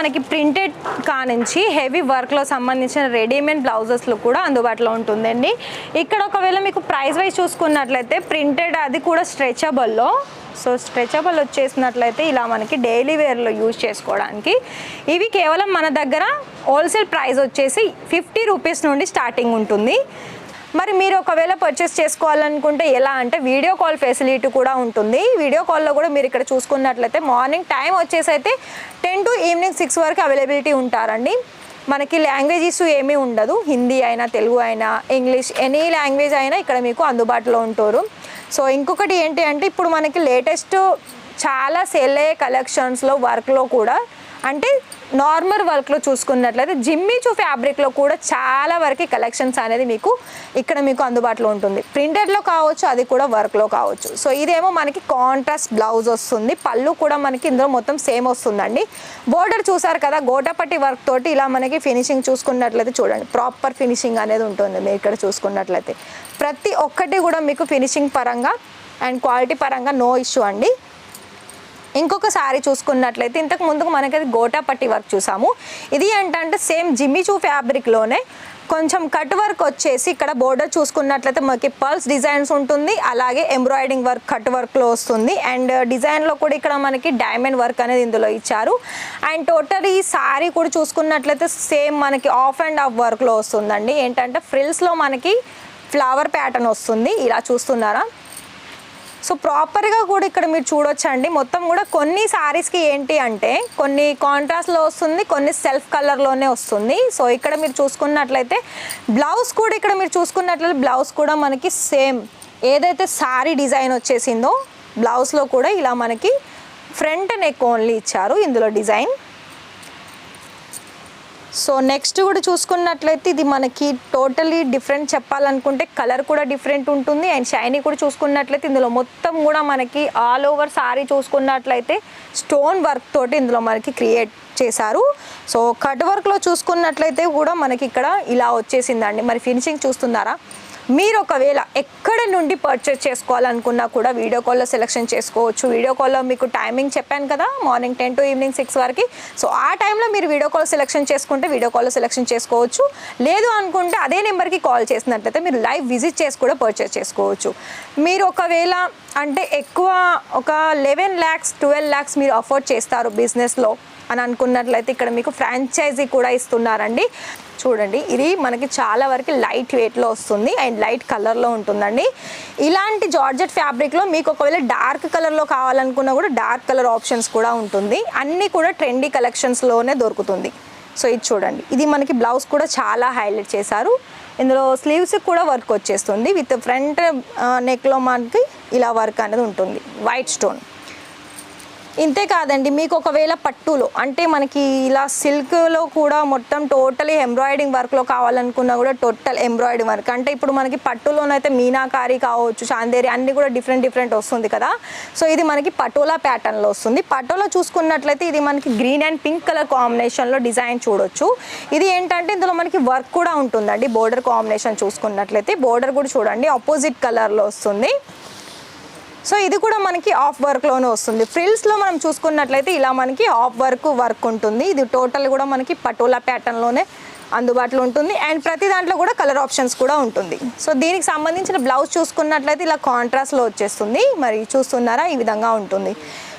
మనకి ప్రింటెడ్ కానించి హెవీ వర్క్లో సంబంధించిన రెడీమేడ్ బ్లౌజెస్లు కూడా అందుబాటులో ఉంటుందండి. ఇక్కడ ఒకవేళ మీకు ప్రైస్ వైజ్ చూసుకున్నట్లయితే ప్రింటెడ్ అది కూడా స్ట్రెచబుల్లో. సో స్ట్రెచబుల్ వచ్చేసినట్లయితే ఇలా మనకి డైలీ వేర్లో యూజ్ చేసుకోవడానికి. ఇవి కేవలం మన దగ్గర హోల్సేల్ ప్రైస్ వచ్చేసి ఫిఫ్టీ రూపీస్ నుండి స్టార్టింగ్ ఉంటుంది. మరి మీరు ఒకవేళ పర్చేస్ చేసుకోవాలనుకుంటే ఎలా అంటే వీడియో కాల్ ఫెసిలిటీ కూడా ఉంటుంది. వీడియో కాల్లో కూడా మీరు ఇక్కడ చూసుకున్నట్లయితే మార్నింగ్ టైం వచ్చేసి అయితే టెన్ టు ఈవినింగ్ సిక్స్ వరకు అవైలబిలిటీ ఉంటారండి. మనకి లాంగ్వేజ్ ఇష్యూ ఏమీ ఉండదు. హిందీ అయినా తెలుగు అయినా ఇంగ్లీష్ ఎనీ లాంగ్వేజ్ అయినా ఇక్కడ మీకు అందుబాటులో ఉంటారు. సో ఇంకొకటి ఏంటి అంటే ఇప్పుడు మనకి లేటెస్ట్ చాలా సెల్ అయ్యే కలెక్షన్స్లో వర్క్లో కూడా అంటే నార్మల్ వర్క్లో చూసుకున్నట్లయితే జిమ్మిచూ ఫ్యాబ్రిక్లో కూడా చాలా వరకు కలెక్షన్స్ అనేది మీకు ఇక్కడ మీకు అందుబాటులో ఉంటుంది. ప్రింటెడ్లో కావచ్చు అది కూడా వర్క్లో కావచ్చు. సో ఇదేమో మనకి కాంట్రాస్ట్ బ్లౌజ్ వస్తుంది. పళ్ళు కూడా మనకి ఇందులో మొత్తం సేమ్ వస్తుందండి. బోర్డర్ చూసారు కదా గోటపట్టి వర్క్ తోటి ఇలా మనకి ఫినిషింగ్ చూసుకున్నట్లయితే చూడండి. ప్రాపర్ ఫినిషింగ్ అనేది ఉంటుంది మీరు ఇక్కడ చూసుకున్నట్లయితే. ప్రతి ఒక్కటి కూడా మీకు ఫినిషింగ్ పరంగా అండ్ క్వాలిటీ పరంగా నో ఇష్యూ అండి. ఇంకొక శారీ చూసుకున్నట్లయితే ఇంతకు ముందుకు మనకి గోటా పట్టి వర్క్ చూసాము. ఇది ఏంటంటే సేమ్ జిమ్మిచూ ఫ్యాబ్రిక్లోనే కొంచెం కట్ వర్క్ వచ్చేసి ఇక్కడ బోర్డర్ చూసుకున్నట్లయితే మనకి పర్ల్స్ డిజైన్స్ ఉంటుంది అలాగే ఎంబ్రాయిడింగ్ వర్క్ కట్ వర్క్లో వస్తుంది. అండ్ డిజైన్లో కూడా ఇక్కడ మనకి డైమండ్ వర్క్ అనేది ఇందులో ఇచ్చారు. అండ్ టోటల్ ఈ సారీ కూడా చూసుకున్నట్లయితే సేమ్ మనకి ఆఫ్ అండ్ ఆఫ్ వర్క్లో వస్తుందండి. ఏంటంటే ఫ్రిల్స్లో మనకి ఫ్లవర్ ప్యాటర్న్ వస్తుంది. ఇలా చూస్తున్నారా? సో ప్రాపర్గా కూడా ఇక్కడ మీరు చూడొచ్చండి. మొత్తం కూడా కొన్ని శారీస్కి ఏంటి అంటే కొన్ని కాంట్రాస్ట్లో వస్తుంది కొన్ని సెల్ఫ్ కలర్లోనే వస్తుంది. సో ఇక్కడ మీరు చూసుకున్నట్లయితే బ్లౌజ్ కూడా ఇక్కడ మీరు చూసుకున్నట్లయితే బ్లౌజ్ కూడా మనకి సేమ్ ఏదైతే శారీ డిజైన్ వచ్చేసిందో బ్లౌజ్లో కూడా ఇలా మనకి ఫ్రంట్ నెక్ ఓన్లీ ఇచ్చారు ఇందులో డిజైన్ సో నెక్స్ట్ కూడా చూసుకున్నట్లయితే ఇది మనకి టోటలీ డిఫరెంట్ చెప్పాలనుకుంటే కలర్ కూడా డిఫరెంట్ ఉంటుంది. అండ్ షైనీ కూడా చూసుకున్నట్లయితే ఇందులో మొత్తం కూడా మనకి ఆల్ ఓవర్ సారీ చూసుకున్నట్లయితే స్టోన్ వర్క్ తోటి ఇందులో మనకి క్రియేట్ చేశారు. సో కట్ వర్క్లో చూసుకున్నట్లయితే కూడా మనకి ఇక్కడ ఇలా వచ్చేసిందండి. మరి ఫినిషింగ్ చూస్తున్నారా? మీరు ఒకవేళ ఎక్కడ నుండి పర్చేస్ చేసుకోవాలనుకున్నా కూడా వీడియో కాల్లో సెలెక్షన్ చేసుకోవచ్చు. వీడియో కాల్లో మీకు టైమింగ్ చెప్పాను కదా morning ten to evening six వరకు. సో ఆ టైంలో మీరు వీడియో కాల్ సెలెక్షన్ చేసుకుంటే వీడియో కాల్లో సెలెక్షన్ చేసుకోవచ్చు. లేదు అనుకుంటే అదే నెంబర్కి కాల్ చేసినట్లయితే మీరు లైవ్ విజిట్ చేసి కూడా పర్చేస్ చేసుకోవచ్చు. మీరు ఒకవేళ అంటే ఎక్కువ ఒక లెవెన్ ల్యాక్స్ ట్వెల్వ్ ల్యాక్స్ మీరు అఫోర్డ్ చేస్తారు బిజినెస్లో అని అనుకున్నట్లయితే ఇక్కడ మీకు ఫ్రాంచైజీ కూడా ఇస్తున్నారండి. చూడండి. ఇది మనకి చాలా వరకు లైట్ వెయిట్లో వస్తుంది. అండ్ లైట్ కలర్లో ఉంటుందండి. ఇలాంటి జార్జెట్ ఫ్యాబ్రిక్లో మీకు ఒకవేళ డార్క్ కలర్లో కావాలనుకున్నా కూడా డార్క్ కలర్ ఆప్షన్స్ కూడా ఉంటుంది. అన్నీ కూడా ట్రెండీ కలెక్షన్స్లోనే దొరుకుతుంది. సో ఇది చూడండి. ఇది మనకి బ్లౌజ్ కూడా చాలా హైలైట్ చేశారు. ఇందులో స్లీవ్స్ కూడా వర్క్ వచ్చేస్తుంది. విత్ ఫ్రంట్ నెక్లో మనకి ఇలా వర్క్ అనేది ఉంటుంది. వైట్ స్టోన్ ఇంతే కాదండి మీకు ఒకవేళ పట్టులో అంటే మనకి ఇలా సిల్క్లో కూడా మొత్తం టోటలీ ఎంబ్రాయిడింగ్ వర్క్లో కావాలనుకున్నా కూడా టోటల్ ఎంబ్రాయిడింగ్ వర్క్. అంటే ఇప్పుడు మనకి పట్టులోనైతే మీనాకారి కావచ్చు చాందేరి అన్ని కూడా డిఫరెంట్ డిఫరెంట్ వస్తుంది కదా. సో ఇది మనకి పటోలా ప్యాటర్న్లో వస్తుంది. పటోలా చూసుకున్నట్లయితే ఇది మనకి గ్రీన్ అండ్ పింక్ కలర్ కాంబినేషన్లో డిజైన్ చూడొచ్చు. ఇది ఏంటంటే ఇందులో మనకి వర్క్ కూడా ఉంటుందండి బోర్డర్ కాంబినేషన్ చూసుకున్నట్లయితే. బోర్డర్ కూడా చూడండి ఆపోజిట్ కలర్లో వస్తుంది. సో ఇది కూడా మనకి ఆఫ్ వర్క్లోనే వస్తుంది. ఫ్రిల్స్లో మనం చూసుకున్నట్లయితే ఇలా మనకి ఆఫ్ వర్క్ వర్క్ ఉంటుంది. ఇది టోటల్ కూడా మనకి పటోలా ప్యాటర్న్లోనే అందుబాటులో ఉంటుంది. అండ్ ప్రతి దాంట్లో కూడా కలర్ ఆప్షన్స్ కూడా ఉంటుంది. సో దీనికి సంబంధించిన బ్లౌజ్ చూసుకున్నట్లయితే ఇలా కాంట్రాస్ట్లో వచ్చేస్తుంది. మరి చూస్తున్నారా? ఈ విధంగా ఉంటుంది.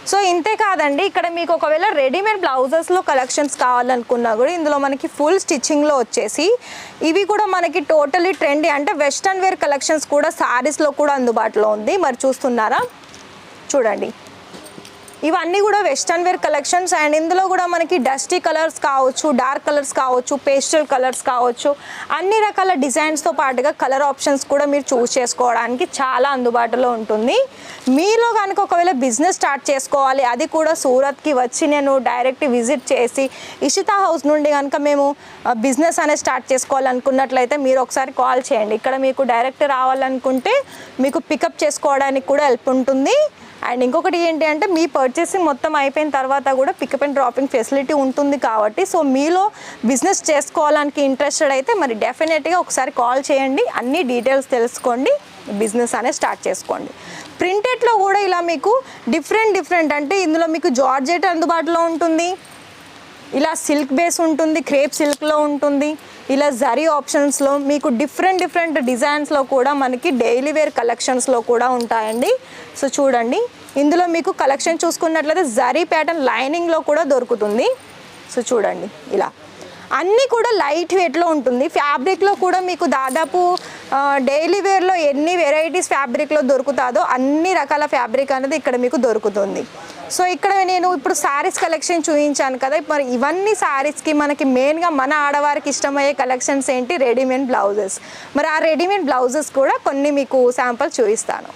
సో ఇంతే కాదండి ఇక్కడ మీకు ఒకవేళ రెడీమేడ్ బ్లౌజెస్లో కలెక్షన్స్ కావాలనుకున్నా కూడా ఇందులో మనకి ఫుల్ స్టిచ్చింగ్లో వచ్చేసి ఇవి కూడా మనకి టోటలీ ట్రెండీ అంటే వెస్ట్రన్ వేర్ కలెక్షన్స్ కూడా శారీస్లో కూడా అందుబాటులో ఉంది. మరి చూస్తున్నారా? చూడండి. ఇవన్నీ కూడా వెస్ట్రన్ వేర్ కలెక్షన్స్ అండ్ ఇందులో కూడా మనకి డస్టీ కలర్స్ కావచ్చు డార్క్ కలర్స్ కావచ్చు పేస్టల్ కలర్స్ కావచ్చు. అన్ని రకాల డిజైన్స్తో పాటుగా కలర్ ఆప్షన్స్ కూడా మీరు చూస్ చేసుకోవడానికి చాలా అందుబాటులో ఉంటుంది. మీలో కనుక ఒకవేళ బిజినెస్ స్టార్ట్ చేసుకోవాలి అది కూడా సూరత్కి వచ్చి నేను డైరెక్ట్ విజిట్ చేసి ఇషితా హౌస్ నుండి కనుక మేము బిజినెస్ అనేది స్టార్ట్ చేసుకోవాలనుకున్నట్లయితే మీరు ఒకసారి కాల్ చేయండి. ఇక్కడ మీకు డైరెక్ట్ రావాలనుకుంటే మీకు పికప్ చేసుకోవడానికి కూడా హెల్ప్ ఉంటుంది. అండ్ ఇంకొకటి ఏంటి అంటే మీ పర్చేసింగ్ మొత్తం అయిపోయిన తర్వాత కూడా పికప్ అండ్ డ్రాపింగ్ ఫెసిలిటీ ఉంటుంది కాబట్టి సో మీలో బిజినెస్ చేసుకోవడానికి ఇంట్రెస్టెడ్ అయితే మరి డెఫినెట్గా ఒకసారి కాల్ చేయండి. అన్ని డీటెయిల్స్ తెలుసుకోండి. బిజినెస్ అనేది స్టార్ట్ చేసుకోండి. ప్రింటెడ్లో కూడా ఇలా మీకు డిఫరెంట్ డిఫరెంట్ అంటే ఇందులో మీకు జార్జెట్ అందుబాటులో ఉంటుంది. ఇలా సిల్క్ బేస్ ఉంటుంది క్రేప్ సిల్క్లో ఉంటుంది ఇలా జరీ ఆప్షన్స్లో మీకు డిఫరెంట్ డిఫరెంట్ డిజైన్స్లో కూడా మనకి డైలీ వేర్ కలెక్షన్స్లో కూడా ఉంటాయండి. సో చూడండి ఇందులో మీకు కలెక్షన్ చూసుకున్నట్లయితే జరీ ప్యాటర్న్ లైనింగ్లో కూడా దొరుకుతుంది. సో చూడండి ఇలా. అన్నీ కూడా లైట్ వెయిట్లో ఉంటుంది. ఫ్యాబ్రిక్లో కూడా మీకు దాదాపు డైలీ వేర్లో ఎన్ని వెరైటీస్ ఫ్యాబ్రిక్లో దొరుకుతుందో అన్ని రకాల ఫ్యాబ్రిక్ అనేది ఇక్కడ మీకు దొరుకుతుంది. సో ఇక్కడ నేను ఇప్పుడు శారీస్ కలెక్షన్ చూపించాను కదా మరి ఇవన్నీ శారీస్కి మనకి మెయిన్గా మన ఆడవారికి ఇష్టమయ్యే కలెక్షన్స్ ఏంటి? Readymade blouses. మరి ఆ రెడీమేడ్ బ్లౌజెస్ కూడా కొన్ని మీకు శాంపుల్ చూపిస్తాను.